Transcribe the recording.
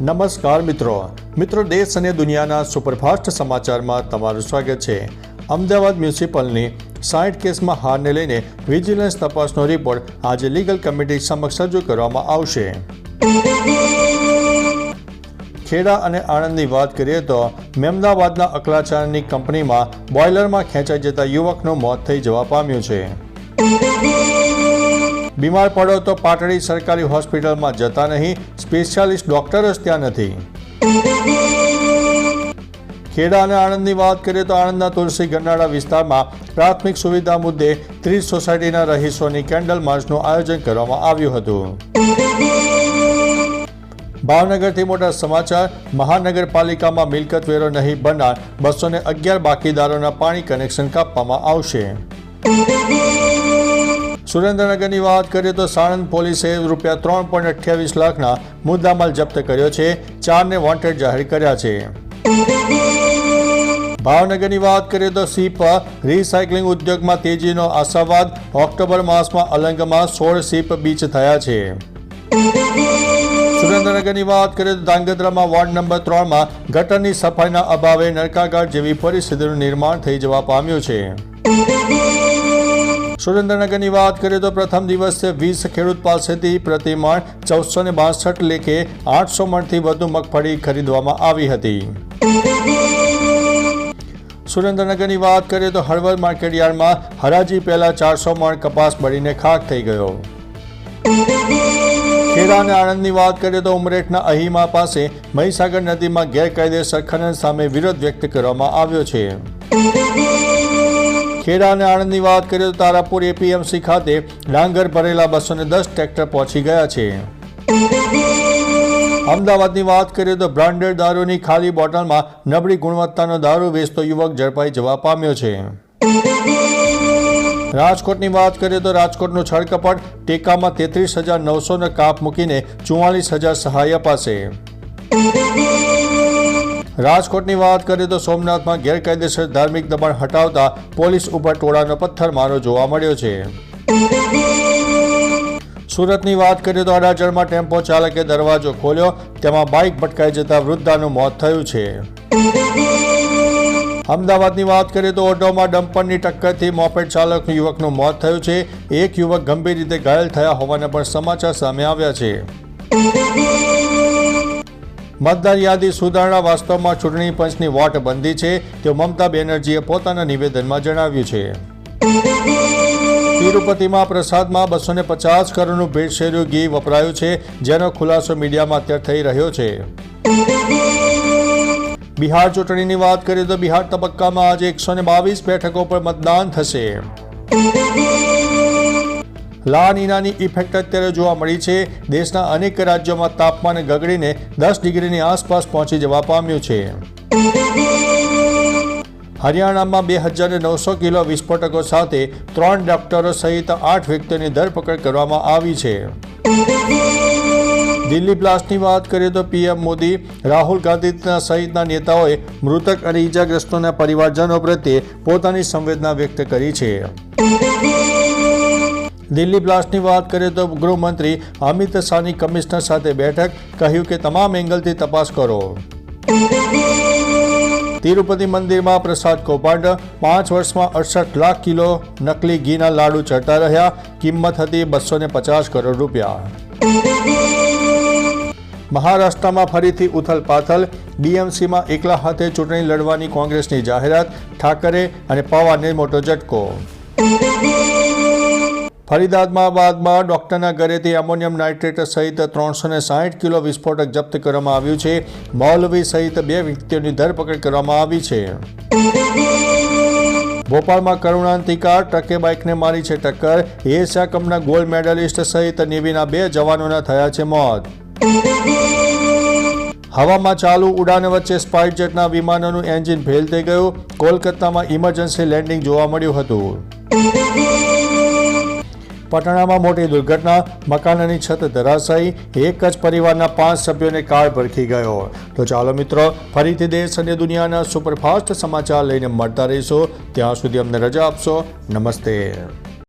નમસ્કાર મિત્રો. મિત્રો, દેશ અને દુનિયાના સુપરફાસ્ટ સમાચારમાં તમારું સ્વાગત છે. અમદાવાદ મ્યુનિસિપલની સાઠ કેસમાં હારને લઈને વિજિલન્સ તપાસનો રિપોર્ટ આજે લીગલ કમિટી સમક્ષ રજૂ કરવામાં આવશે. ખેડા અને આણંદની વાત કરીએ તો મેમદાવાદના અકલાચારની કંપનીમાં બોઇલરમાં ખેંચાઈ જતા યુવકનું મોત થઈ જવા પામ્યું છે. બીમાર પડો તો પાટડી સરકારી હોસ્પિટલમાં જતા નહીં સ્પેશિયાલિસ્ટ ડોક્ટર જ ત્યાં નથી. ખેડા અને આણંદની વાત કરીએ તો આણંદના તુલસી ગરનાળા વિસ્તારમાં પ્રાથમિક સુવિધા મુદ્દે ત્રીસ સોસાયટીના રહીશોની કેન્ડલ માર્ચનું આયોજન કરવામાં આવ્યું હતું. ભાવનગરથી મોટા સમાચાર, મહાનગરપાલિકામાં મિલકત વેરો નહીં બનનાર બસો અગિયાર બાકીદારોના પાણી કનેક્શન કાપવામાં આવશે. સુરેન્દ્રનગરની વાત કરીએ તો સાણંદ પોલીસે રૂપિયા ત્રણ પોઈન્ટ અઠ્યાવીસ લાખના મુદ્દામાલ જપ્ત કર્યો છે. ચારને વોન્ટેડ જાહેર કર્યા છે. ભાવનગરની વાત કરીએ તો સીપ રિસાયકલિંગ ઉદ્યોગમાં તેજીનો આશાવાદ ઓક્ટોબર માસમાં અલંગમાં સોળ સીપ બીચ થયા છે. સુરેન્દ્રનગરની વાત કરીએ તો ધાંગધ્રામાં વોર્ડ નંબર ત્રણમાં ગટરની સફાઈના અભાવે નરકાગાર જેવી પરિસ્થિતિનું નિર્માણ થઈ જવા પામ્યું છે. સુરેન્દ્રનગરની વાત કરીએ તો પ્રથમ દિવસે વીસ ખેડૂત પાસેથી પ્રતિમાણ ચૌદસો ને બાસઠ લેખે આઠસો મણથી વધુ મગફળી ખરીદવામાં આવી હતી. સુરેન્દ્રનગરની વાત કરીએ તો હળવદ માર્કેટયાર્ડમાં હરાજી પહેલા ચારસો મણ કપાસ બળીને ખાક થઈ ગયો. ખેડા અને આણંદની વાત કરીએ તો ઉમરેઠના અહીમા પાસે મહીસાગર નદીમાં ગેરકાયદેસર ખનન સામે વિરોધ વ્યક્ત કરવામાં આવ્યો છે. ખેડા અને આણંદની વાત કરીએ તો તારાપુર એપીએમસી ખાતે ડાંગર ભરેલા બસો દસ ટ્રેક્ટર પહોંચી ગયા છે. અમદાવાદની વાત કરીએ તો બ્રાન્ડેડ દારૂની ખાલી બોટલમાં નબળી ગુણવત્તાનો દારૂ વેચતો યુવક ઝડપાઈ જવા પામ્યો છે. રાજકોટની વાત કરીએ તો રાજકોટનું છળકપટ ટેકામાં તેત્રીસ હજાર નવસો કાપ મૂકીને ચુમ્માલીસ હજાર સહાય અપાશે. રાજકોટની વાત કરીએ તો સોમનાથમાં ગેરકાયદેસર ધાર્મિક દબાણ હટાવતા પોલીસ ઉપર ટોળાનો પથ્થરમારો જોવા મળ્યો છે. સુરતની વાત કરીએ તો અડાજણમાં ટેમ્પો ચાલકે દરવાજો ખોલ્યો, તેમાં બાઇક ભટકાઈ જતા વૃદ્ધાનું મોત થયું છે. અમદાવાદની વાત કરીએ તો ઓટોમાં ડમ્પરની ટક્કરથી મોપેડ ચાલક યુવકનું મોત થયું છે. એક યુવક ગંભીર રીતે ઘાયલ થયા હોવાના પણ સમાચાર સામે આવ્યા છે. મતદાર યાદી સુધારણા વાસ્તવમાં ચૂંટણી પંચની વોટ બંધી છે તેવું મમતા બેનર્જીએ પોતાના નિવેદનમાં જણાવ્યું છે. તિરુપતિમાં પ્રસાદમાં બસો ને પચાસ કરોડનું ભેળસેળ્યું ઘી વપરાયું છે, જેનો ખુલાસો મીડિયામાં અત્યારે થઈ રહ્યો છે. બિહાર ચૂંટણીની વાત કરીએ તો બિહાર તબક્કામાં આજે એકસો ને બાવીસ બેઠકો પર મતદાન થશે. લા નીનાની ઇફેક્ટ અત્યારે જોવા મળી છે. દેશના અનેક રાજ્યોમાં તાપમાન ગગડીને દસ ડિગ્રીની આસપાસ પહોંચી જવા પામ્યું છે. હરિયાણામાં બે હજાર નવસો કિલો વિસ્ફોટકો સાથે ત્રણ ડોક્ટરો સહિત આઠ વ્યક્તિઓની ધરપકડ કરવામાં આવી છે. દિલ્હી બ્લાસ્ટની વાત કરીએ તો પીએમ મોદી, રાહુલ ગાંધી સહિતના નેતાઓએ મૃતક અને ઈજાગ્રસ્તોના પરિવારજનો પ્રત્યે પોતાની સંવેદના વ્યક્ત કરી છે. દિલ્હી બ્લાસ્ટની વાત કરીએ તો ગૃહમંત્રી અમિત શાહની કમિશનર સાથે બેઠક કહ્યું કે તમામ એંગલથી તપાસ કરો. તિરુપતિ મંદિરમાં પ્રસાદ કૌભાંડ. પાંચ વર્ષમાં અડસઠ લાખ કિલો નકલી ઘીના લાડુ ચડતા રહ્યા. કિંમત હતી બસો ને પચાસ કરોડ રૂપિયા. મહારાષ્ટ્રમાં ફરીથી ઉથલ પાથલ. ડીએમસીમાં એકલા હાથે ચૂંટણી લડવાની કોંગ્રેસની જાહેરાત. ઠાકરે અને પવારને મોટો ઝટકો. ફરીદાબાદમાં બાદમાં ડોક્ટરના ઘરેથી એમોનિયમ નાઇટ્રેટ સહિત ત્રણસો ને સાહીઠ કિલો વિસ્ફોટક જપ્ત કરવામાં આવ્યું છે. મૌલવી સહિત બે વ્યક્તિઓની ધરપકડ કરવામાં આવી છે. ભોપાલમાં કરુણાંતિકા ટ્રકે બાઇકને મારી છે ટક્કર. એશિયા કપના ગોલ્ડ મેડલિસ્ટ સહિત નેવીના બે જવાનોના થયા છે મોત. હવામાં ચાલુ ઉડાન વચ્ચે સ્પાઇસ જેટના વિમાનોનું એન્જિન ફેલ થઈ ગયું. કોલકાતામાં ઇમરજન્સી લેન્ડિંગ જોવા મળ્યું હતું. પટણામાં મોટી દુર્ઘટના, મકાનની છત ધરાશાયી, એક જ પરિવારના પાંચ સભ્યોને કાળ ભરખી ગયો. તો ચાલો મિત્રો, ફરીથી દેશ અને દુનિયાના સુપરફાસ્ટ સમાચાર લઈને મળતા રહીશું. ત્યાં સુધી અમને રજા આપશો. નમસ્તે.